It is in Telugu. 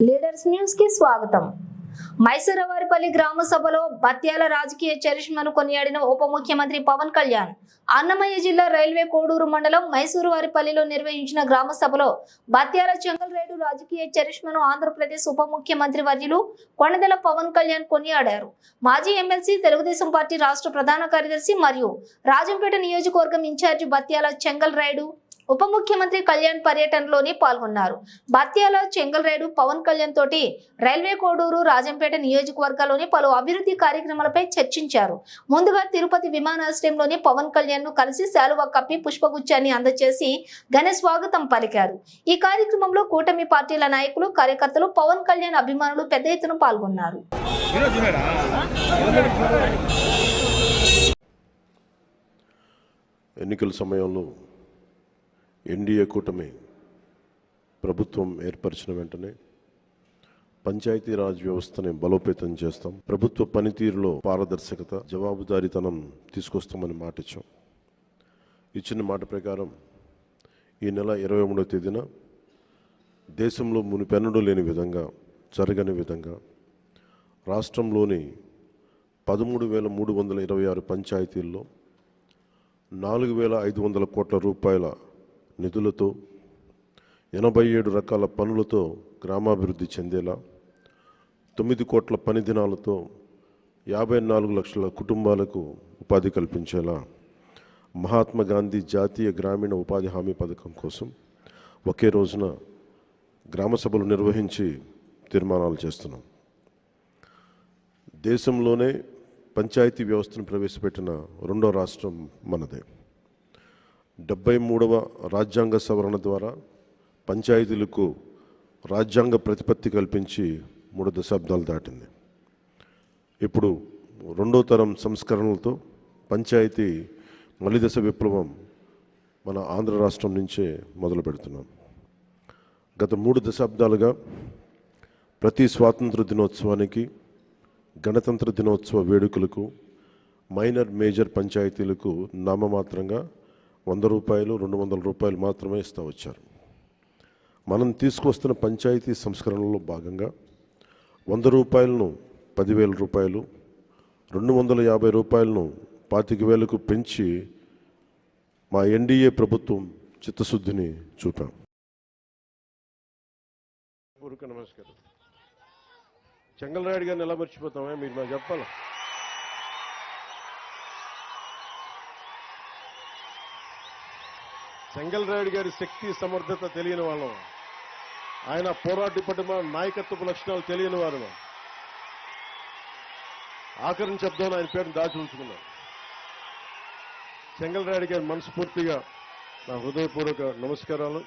లీడర్స్ న్యూస్కి స్వాగతం. మైసూరవారిపల్లి గ్రామ సభలో బత్యాల రాజకీయ చరిష్మను కొనియాడిన ఉప ముఖ్యమంత్రి పవన్ కళ్యాణ్ అన్నమయ్య జిల్లా రైల్వే కోడూరు మండలం మైసూరువారిపల్లిలో నిర్వహించిన గ్రామ సభలో బత్యాల చెంగల్రేడు రాజకీయ చరిష్మను ఆంధ్రప్రదేశ్ ఉప ముఖ్యమంత్రి వర్యులు కొణదెల పవన్ కళ్యాణ్ కొనియాడారు. మాజీ ఎమ్మెల్సీ తెలుగుదేశం పార్టీ రాష్ట్ర ప్రధాన కార్యదర్శి మరియు రాజంపేట నియోజకవర్గం ఇన్ఛార్జి బత్యాల చెంగల్ రాయుడు ఉప ముఖ్యమంత్రి కళ్యాణ్ పర్యటనలోని పాల్గొన్నారు. బత్యాల చెంగల్రేడు పవన్ కళ్యాణ్ తోటి రైల్వే కోడూరు రాజంపేట నియోజకవర్గాల్లోని పలు అభివృద్ధి కార్యక్రమాలపై చర్చించారు. ముందుగా తిరుపతి విమానాశ్రయంలోని పవన్ కళ్యాణ్ను కలిసి శాలువ కప్పి పుష్పగుచ్చాన్ని అందజేసి ఘన స్వాగతం పలికారు. ఈ కార్యక్రమంలో కూటమి పార్టీల నాయకులు కార్యకర్తలు పవన్ కళ్యాణ్ అభిమానులు పెద్ద ఎత్తున పాల్గొన్నారు. ఎన్నికల సమయంలో ఎన్డీఏ కూటమి ప్రభుత్వం ఏర్పరిచిన వెంటనే పంచాయతీరాజ్ వ్యవస్థని బలోపేతం చేస్తాం. ప్రభుత్వ పనితీరులో పారదర్శకత జవాబుదారీతనం తీసుకొస్తామని మాట ఇచ్చాం ఇచ్చిన మాట ప్రకారం ఈ నెల ఇరవై మూడవ తేదీన దేశంలో మునిపెన్నడూ లేని విధంగా జరగని విధంగా రాష్ట్రంలోని పదమూడు వేల మూడు వందల ఇరవై ఆరు పంచాయతీల్లో నాలుగు వేల ఐదు వందల కోట్ల రూపాయల నిధులతో ఎనభై ఏడు రకాల పనులతో గ్రామాభివృద్ధి చెందేలా తొమ్మిది కోట్ల పని దినాలతో యాభై నాలుగు లక్షల కుటుంబాలకు ఉపాధి కల్పించేలా మహాత్మా గాంధీ జాతీయ గ్రామీణ ఉపాధి హామీ పథకం కోసం ఒకే రోజున గ్రామ సభలు నిర్వహించి తీర్మానాలు చేస్తున్నాం. దేశంలోనే పంచాయతీ వ్యవస్థను ప్రవేశపెట్టిన రెండో రాష్ట్రం మనదే. డెబ్బై మూడవ రాజ్యాంగ సవరణ ద్వారా పంచాయతీలకు రాజ్యాంగ ప్రతిపత్తి కల్పించి మూడు దశాబ్దాలు దాటింది. ఇప్పుడు రెండో తరం సంస్కరణలతో పంచాయతీ మలిదశ విప్లవం మన ఆంధ్ర రాష్ట్రం నుంచే మొదలు పెడుతున్నాం. గత మూడు దశాబ్దాలుగా ప్రతి స్వాతంత్ర దినోత్సవానికి గణతంత్ర దినోత్సవ వేడుకలకు మైనర్ మేజర్ పంచాయతీలకు నామమాత్రంగా వంద రూపాయలు రెండు వందల రూపాయలు మాత్రమే ఇస్తూ వచ్చారు. మనం తీసుకొస్తున్న పంచాయతీ సంస్కరణలో భాగంగా వంద రూపాయలను పదివేల రూపాయలు రెండు వందల యాభై రూపాయలను పాతిక వేలకు పెంచి మా ఎన్డీఏ ప్రభుత్వం చిత్తశుద్ధిని చూపాం. నమస్కారం. చెంగల్ రాయుడు గారిని ఎలా మర్చిపోతామే మీరు నాకు చెప్పాలి? చెంగలరాయుడు గారి శక్తి సమర్థత తెలియని వాళ్ళం. ఆయన పోరాటి పటిమ నాయకత్వపు లక్షణాలు తెలియని వారు. ఆఖరిని శబ్దం ఆయన పేరుని దాచి ఉంచుకున్నాం చెంగలరాయుడు గారి మనస్ఫూర్తిగా నా హృదయపూర్వక నమస్కారాలు.